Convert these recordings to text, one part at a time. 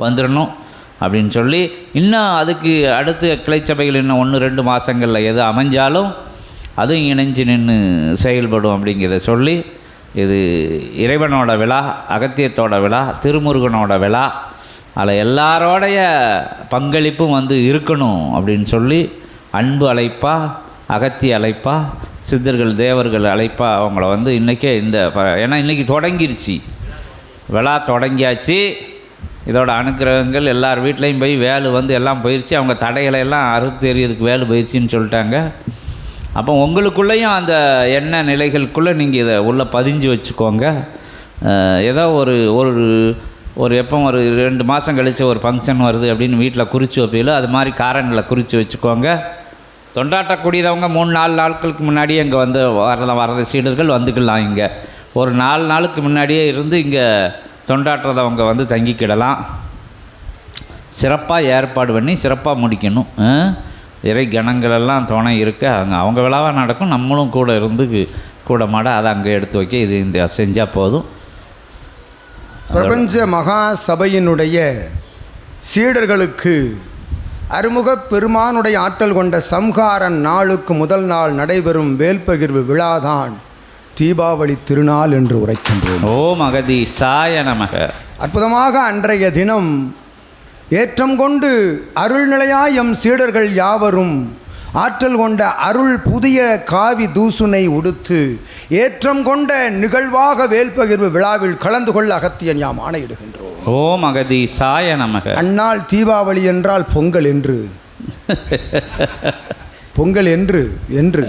வந்துடணும் அப்படின்னு சொல்லி இன்னும் அதுக்கு அடுத்து கிளைச்சபைகள் இன்னும் ஒன்று ரெண்டு மாதங்களில் எது அமைஞ்சாலும் அதுவும் இணைஞ்சு நின்று செயல்படும் அப்படிங்கிறத சொல்லி இது இறைவனோட விழா அகத்தியத்தோட விழா திருமுருகனோட விழா அதில் எல்லாரோடைய பங்களிப்பும் வந்து இருக்கணும் அப்படின்னு சொல்லி அன்பு அழைப்பா அகத்திய அழைப்பா சித்தர்கள் தேவர்கள் அழைப்பா அவங்கள வந்து இன்றைக்கே இந்த ப- ஏன்னா இன்றைக்கி தொடங்கிருச்சு. விழா தொடங்கியாச்சு. இதோட அனுக்கிரகங்கள் எல்லார் வீட்லேயும் போய் வேலு வந்து எல்லாம் பயிற்சி அவங்க தடைகளை எல்லாம் அறுத்து எறியதுக்கு வேலு பயிற்சின்னு சொல்லிட்டாங்க. அப்போ உங்களுக்குள்ளேயும் அந்த எண்ண நிலைகளுக்குள்ளே நீங்கள் இதை உள்ளே பதிஞ்சு வச்சுக்கோங்க. ஏதோ ஒரு ஒரு ஒரு எப்போ ஒரு ரெண்டு மாதம் கழித்து ஒரு ஃபங்க்ஷன் வருது அப்படின்னு வீட்டில் குறித்து வைப்பீங்களோ அது மாதிரி காரங்களை குறித்து வச்சுக்கோங்க. தொண்டாட்டக்கூடியதவங்க மூணு நாலு நாட்களுக்கு முன்னாடியே இங்கே வந்து வரல வர்ற சீடர்கள் வந்துக்கலாம் இங்கே. ஒரு நாலு நாளுக்கு முன்னாடியே இருந்து இங்கே தொண்டாற்றுறதவங்க வந்து தங்கிக்கிடலாம். சிறப்பாக ஏற்பாடு பண்ணி சிறப்பாக முடிக்கணும். இறை கணங்கள் எல்லாம் துணை இருக்க அங்கே அவங்க விழாவாக நடக்கும். நம்மளும் கூட இருந்து கூட மாட அதை அங்கே எடுத்து வைக்க இது இந்த செஞ்சால் போதும். பிரபஞ்ச மகா சபையினுடைய சீடர்களுக்கு அருமுகப் பெருமானுடைய ஆற்றல் கொண்ட சம்ஹாரன் நாளுக்கு முதல் நாள் நடைபெறும் வேல்பகிர்வு விழாதான் தீபாவளி திருநாள் என்று உரைக்கின்றோம். ஓம் அகதி சாய நமக. அற்புதமாக அன்றைய தினம் ஏற்றம் கொண்டு அருள்நிலையாய் எம் சீடர்கள் யாவரும் ஆற்றல் கொண்ட அருள் புதிய காவி தூசுனை உடுத்து ஏற்றம் கொண்ட நிகழ்வாக வேல்பகிர்வு விழாவில் கலந்து கொள்ள அகத்தியன் யாம் ஆணையிடுகின்றோம். ஓம் அகதி சாய நமக. அந்நாள் தீபாவளி என்றால் பொங்கல் என்று. பொங்கல் என்று என்று.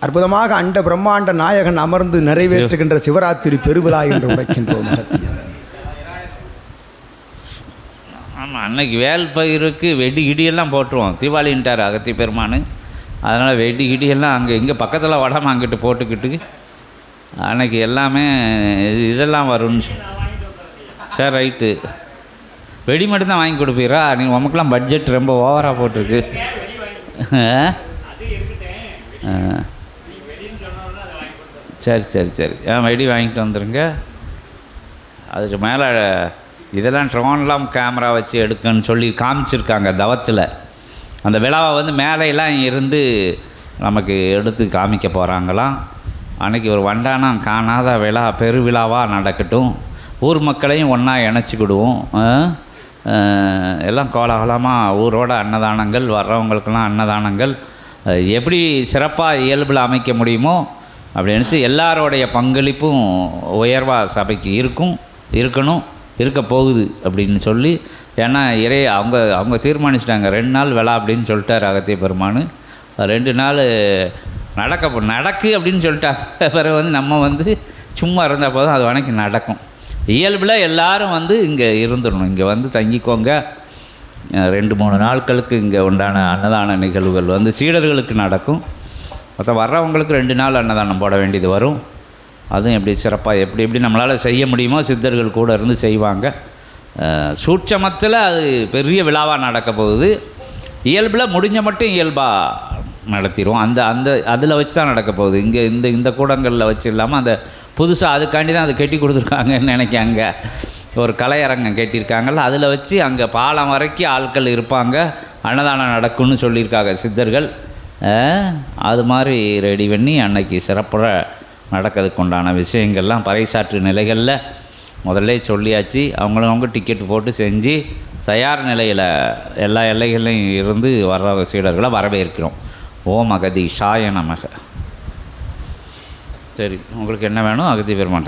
அற்புதமாக அண்ட பிரம்மாண்ட நாயகன் அமர்ந்து நிறைவேற்றுகின்ற சிவராத்திரி பெருவிழா என்று உரைக்கின்றோம் அகத்தியன் ஆமாம் அன்னைக்கு வேல் பயிருக்கு வெடி கிடியெல்லாம் போட்டுருவோம். தீபாவளின்ட்டார் அகத்தி பெருமான். அதனால் வெடி கிடியெல்லாம் அங்கே இங்கே பக்கத்தில் வடம் அங்கிட்டு போட்டுக்கிட்டு அன்னைக்கு எல்லாமே இது- இதெல்லாம் வரும்னு சார் ரைட்டு. வெடி மட்டும்தான் வாங்கி கொடுப்பீரா? நீ உமக்கெல்லாம் பட்ஜெட் ரொம்ப ஓவராக போட்டிருக்கு. ஆ? சரி சரி சரி. ஆ வெடி வாங்கிட்டு வந்துடுங்க அதுக்கு மேலே இதெல்லாம் ட்ரோன்லாம் கேமரா வச்சு எடுக்கன்னு சொல்லி காமிச்சிருக்காங்க தவத்தில். அந்த விழாவை வந்து மேலையெல்லாம் இருந்து நமக்கு எடுத்து காமிக்க போகிறாங்களாம் அன்னைக்கு ஒரு வண்டானம் காணாத விழா பெருவிழாவாக நடக்கட்டும். ஊர் மக்களையும் ஒன்றா இணைச்சிக்கிடுவோம். எல்லாம் கோலாகலமாக ஊரோட அன்னதானங்கள் வர்றவங்களுக்கெல்லாம் அன்னதானங்கள். எப்படி சிறப்பாக இயல்பில் அமைக்க முடியுமோ அப்படி நினச்சி எல்லாரோடைய பங்களிப்பும் உயர்வாக சபைக்கு இருக்கும் இருக்கணும் இருக்க போகுது அப்படின்னு சொல்லி ஏன்னா இறை அவங்க அவங்க தீர்மானிச்சிட்டாங்க. ரெண்டு நாள் விழா அப்படின்னு சொல்லிட்டார் அகத்திய பெருமான். ரெண்டு நாள் நடக்க நடக்கு அப்படின்னு சொல்லிட்டாங்க பிறகு வந்து நம்ம வந்து சும்மா இருந்தால் போதும் அது வணக்கி நடக்கும். இயல்பில் எல்லாரும் வந்து இங்கே இருந்துடணும். இங்கே வந்து தங்கிக்கோங்க. ரெண்டு மூணு நாட்களுக்கு இங்கே உண்டான அன்னதான நிகழ்வுகள் வந்து சீடர்களுக்கு நடக்கும். மற்ற வர்றவங்களுக்கு ரெண்டு நாள் அன்னதானம் போட வேண்டியது வரும். அதுவும் எப்படி சிறப்பாக எப்படி எப்படி நம்மளால் செய்ய முடியுமோ சித்தர்கள் கூட இருந்து செய்வாங்க. சூட்சமத்தில் அது பெரிய விழாவாக நடக்க போகுது. இயல்பில் முடிஞ்ச மட்டும் இயல்பாக நடத்திடுவோம். அந்த அந்த அதில் வச்சு தான் நடக்க போகுது. இங்கே இந்த இந்த கூடங்களில் வச்சு இல்லாமல் அந்த புதுசாக அதுக்காண்டி தான் அதை கட்டி கொடுத்துருக்காங்கன்னு நினைக்காங்க. ஒரு கலையரங்கம் கட்டியிருக்காங்கல்ல அதில் வச்சு அங்கே பாலம் வரைக்கும் ஆட்கள் இருப்பாங்க. அன்னதானம் நடக்கும்னு சொல்லியிருக்காங்க சித்தர்கள். அது மாதிரி ரெடி பண்ணி அன்னைக்கு சிறப்புற நடக்கிறதுக்கு உண்டான விஷயங்கள்லாம் பறைசாற்று நிலைகளில் முதல்ல சொல்லியாச்சு. அவங்களும் அவங்க டிக்கெட் போட்டு செஞ்சு தயார் நிலையில் எல்லா எல்லைகளையும் இருந்து வர்ற சீடர்களை வரவேற்கிறோம். ஓம் அகதி ஷாய நமக. சரி உங்களுக்கு என்ன வேணும்? அகதி பெருமாட்டேன்